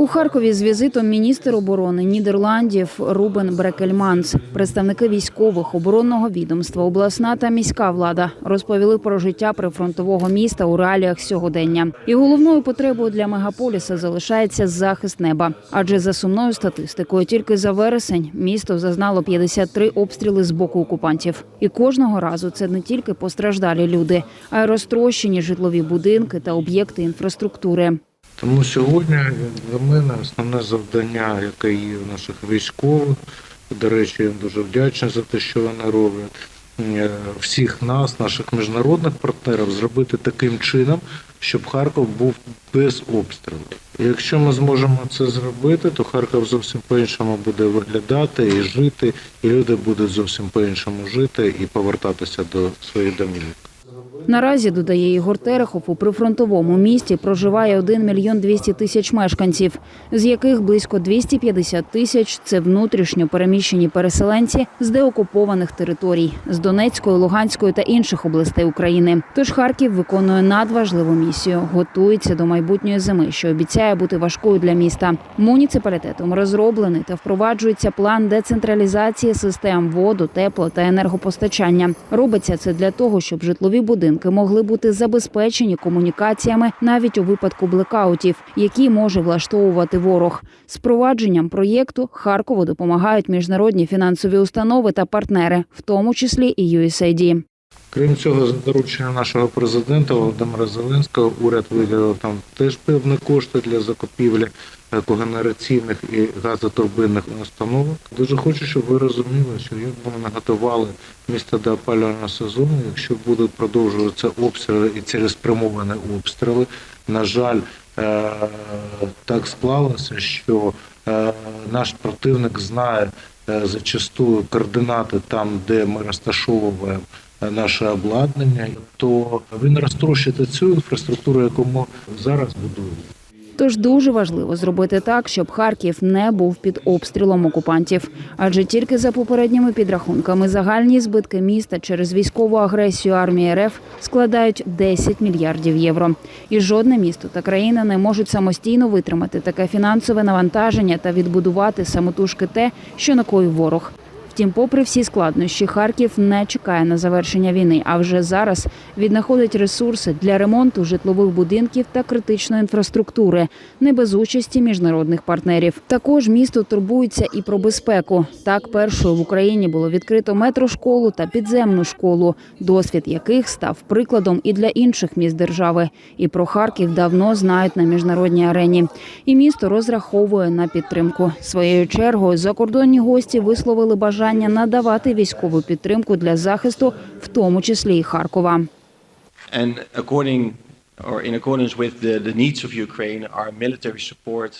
У Харкові з візитом міністр оборони Нідерландів Рубен Брекельманс, представники військових оборонного відомства, обласна та міська влада розповіли про життя прифронтового міста у реаліях сьогодення. І головною потребою для мегаполіса залишається захист неба. Адже за сумною статистикою, тільки за вересень місто зазнало 53 обстріли з боку окупантів. І кожного разу це не тільки постраждалі люди, а й розтрощені житлові будинки та об'єкти інфраструктури. Тому сьогодні для мене основне завдання, яке є у наших військових, до речі, я дуже вдячний за те, що вони роблять. е, Всіх нас, наших міжнародних партнерів, зробити таким чином, щоб Харків був без обстрілів. І Якщо ми зможемо це зробити, то Харків зовсім по-іншому буде виглядати і жити, і люди будуть зовсім по-іншому жити і повертатися до своїх домівок. Наразі, додає Ігор Терехов, у прифронтовому місті проживає 1 мільйон 200 тисяч мешканців, з яких близько 250 тисяч – це внутрішньо переміщені переселенці з деокупованих територій – з Донецької, Луганської та інших областей України. Тож Харків виконує надважливу місію – готується до майбутньої зими, що обіцяє бути важкою для міста. Муніципалітетом розроблений та впроваджується план децентралізації систем воду, тепло та енергопостачання. Робиться це для того, щоб житлові будинки могли бути забезпечені комунікаціями навіть у випадку блекаутів, які може влаштовувати ворог. З провадженням проєкту Харкову допомагають міжнародні фінансові установи та партнери, в тому числі і USAID. Крім цього, за дорученням нашого президента Володимира Зеленського, уряд виділив там теж певні кошти для закупівлі е, когенераційних і газотурбинних установок. Дуже хочу, щоб ви розуміли, що як би ми не готували місто до опалювального сезону, якщо будуть продовжуватися обстріли і цілеспрямовані обстріли, на жаль, е, так склалося, що е, наш противник знає зачастую координати там, де ми розташовуємо наше обладнання, то він розтрощити цю інфраструктуру, яку ми зараз будуємо. Тож дуже важливо зробити так, щоб Харків не був під обстрілом окупантів. Адже тільки за попередніми підрахунками загальні збитки міста через військову агресію армії РФ складають 10 мільярдів євро. І жодне місто та країна не можуть самостійно витримати таке фінансове навантаження та відбудувати самотужки те, що накоїв ворог. Втім, попри всі складнощі, Харків не чекає на завершення війни, а вже зараз віднаходить ресурси для ремонту житлових будинків та критичної інфраструктури, не без участі міжнародних партнерів. Також місто турбується і про безпеку. Так, першою в Україні було відкрито метрошколу та підземну школу, досвід яких став прикладом і для інших міст держави. І про Харків давно знають на міжнародній арені. І місто розраховує на підтримку. Своєю чергою закордонні гості висловили бажання надавати військову підтримку для захисту, в тому числі і Харкова. Of Ukraine, our military support.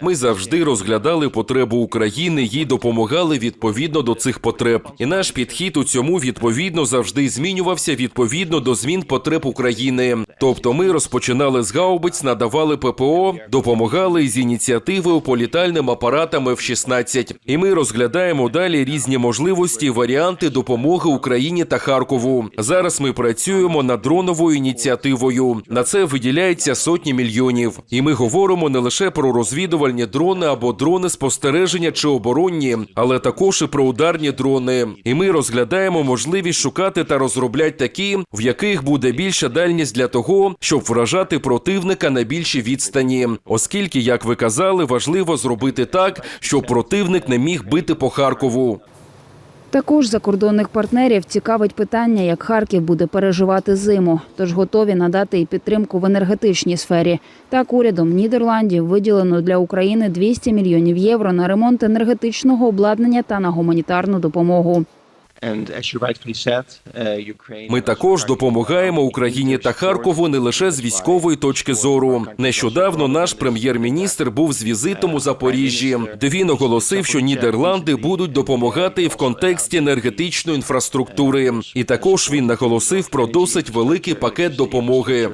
Ми завжди розглядали потребу України, їй допомагали відповідно до цих потреб. І наш підхід у цьому відповідно завжди змінювався відповідно до змін потреб України. Тобто, ми розпочинали з гаубиць, надавали ППО, допомагали з ініціативою по літальним апаратам F-16. І ми розглядаємо далі різні можливості, варіанти допомоги Україні та Харкову. Зараз ми працюємо над дроновою ініціативою. На це виділяється сотні мільйонів. І ми говоримо не лише про розвідувальні дрони або дрони спостереження чи оборонні, але також і про ударні дрони. І ми розглядаємо можливість шукати та розробляти такі, в яких буде більша дальність для того, щоб вражати противника на більшій відстані. Оскільки, як ви казали, важливо зробити так, щоб противник не міг бити по Харкову. Також закордонних партнерів цікавить питання, як Харків буде переживати зиму, тож готові надати і підтримку в енергетичній сфері. Так, урядом Нідерландів виділено для України 200 мільйонів євро на ремонт енергетичного обладнання та на гуманітарну допомогу. Uh. Ми також допомагаємо Україні та Харкову не лише з військової точки зору. Нещодавно наш прем'єр-міністр був з візитом у Запоріжжі, де він оголосив, що Нідерланди будуть допомагати в контексті енергетичної інфраструктури. І також він наголосив про досить великий пакет допомоги.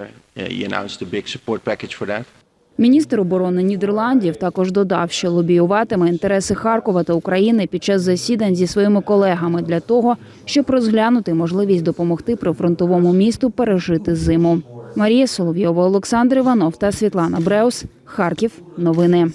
Міністр оборони Нідерландів також додав, що лобіюватиме інтереси Харкова та України під час засідань зі своїми колегами для того, щоб розглянути можливість допомогти прифронтовому місту пережити зиму. Марія Соловйова, Олександр Іванов та Світлана Бреус. Харків. Новини.